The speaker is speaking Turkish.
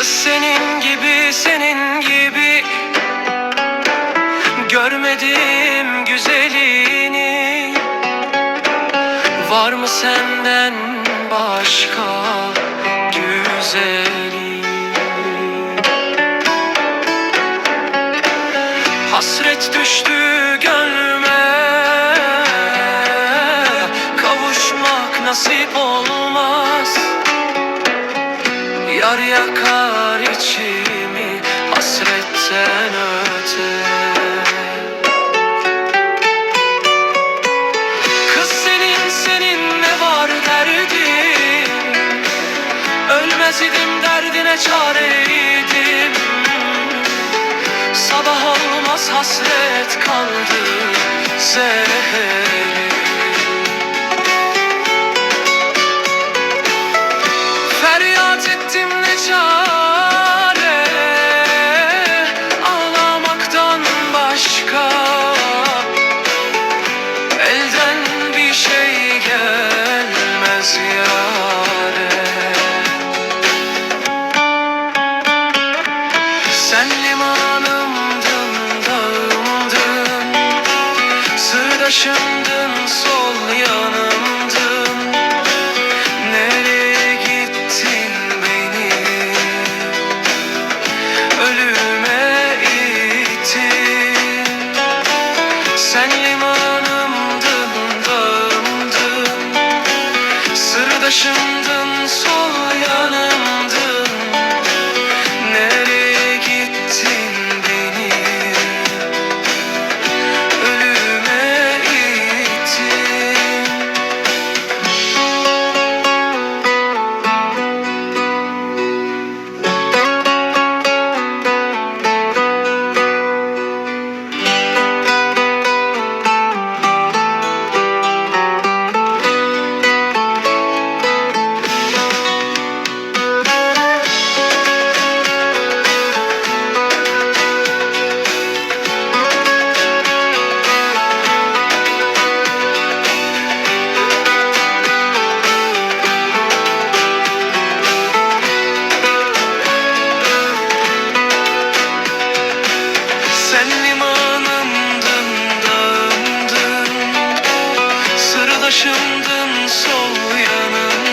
Kız senin gibi senin gibi. Görmedim güzelini. Var mı senden başka güzeli? Hasret düştü Yar yakar içimi hasretten öte. Kız senin senin ne var derdin? Ölmez idim derdine çareydim. Sabah olmaz hasret kaldı zehri Sırdaşımdın, sol yanımdın. Nereye gittin beni? Ölüme ittin Sen limanımdın, dağımdın. Sırdaşımdın başımdın sol yanım